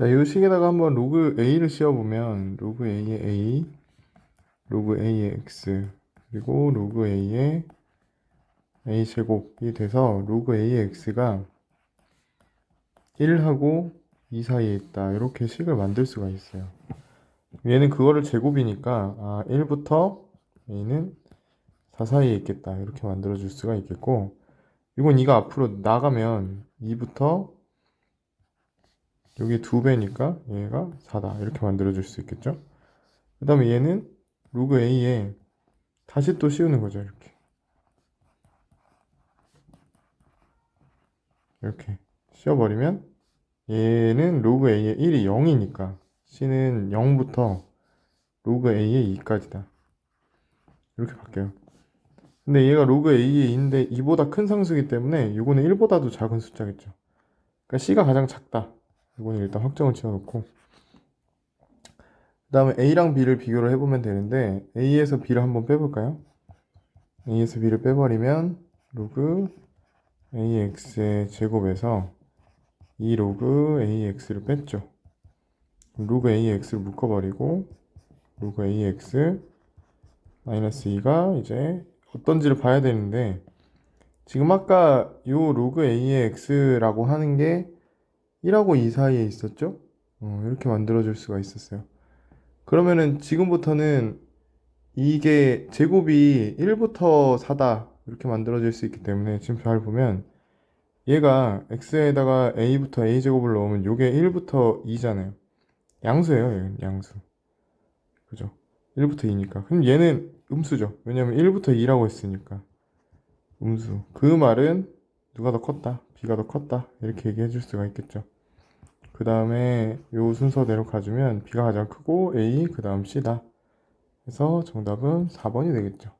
자, 이 식에다가 한번 로그 a를 씌워보면 로그 a의 a, 로그 a의 x, 그리고 로그 a의 a 제곱이 돼서 로그 a의 x가 1하고 2 사이에 있다. 이렇게 식을 만들 수가 있어요. 얘는 그거를 제곱이니까 아, 1부터 a는 4 사이에 있겠다. 이렇게 만들어 줄 수가 있겠고 이건 이가 앞으로 나가면 2부터 여기 두 배니까 얘가 4다. 이렇게 만들어 줄 수 있겠죠? 그 다음에 얘는 로그 a에 다시 또 씌우는 거죠. 이렇게. 이렇게 씌워버리면 얘는 로그 a의 1이 0이니까 c는 0부터 로그 a의 2까지다. 이렇게 바뀌어요. 근데 얘가 로그 a의 2인데 2보다 큰 상수이기 때문에 이거는 1보다도 작은 숫자겠죠. 그러니까 c가 가장 작다. 이거는 일단 확정을 지어놓고 그 다음에 a랑 b를 비교를 해보면 되는데 a에서 b를 한번 빼볼까요? a에서 b를 빼버리면 로그 ax의 제곱에서 2 로그 ax를 뺐죠. 로그 ax를 묶어버리고 로그 ax 마이너스 2가 이제 어떤지를 봐야 되는데 지금 아까 요 로그 ax라고 하는 게 1하고 2 사이에 있었죠? 어, 이렇게 만들어줄 수가 있었어요. 그러면은 지금부터는 이게 제곱이 1부터 4다 이렇게 만들어질 수 있기 때문에 지금 잘 보면 얘가 x에다가 a부터 a 제곱을 넣으면 요게 1부터 2잖아요. 양수예요, 얘는 양수. 그죠? 1부터 2니까. 그럼 얘는 음수죠. 왜냐면 1부터 2라고 했으니까. 음수. 그 말은 누가 더 컸다, b가 더 컸다 이렇게 얘기해 줄 수가 있겠죠. 그 다음에 요 순서대로 가주면 b가 가장 크고 a 그 다음 c다. 그래서 정답은 4번이 되겠죠.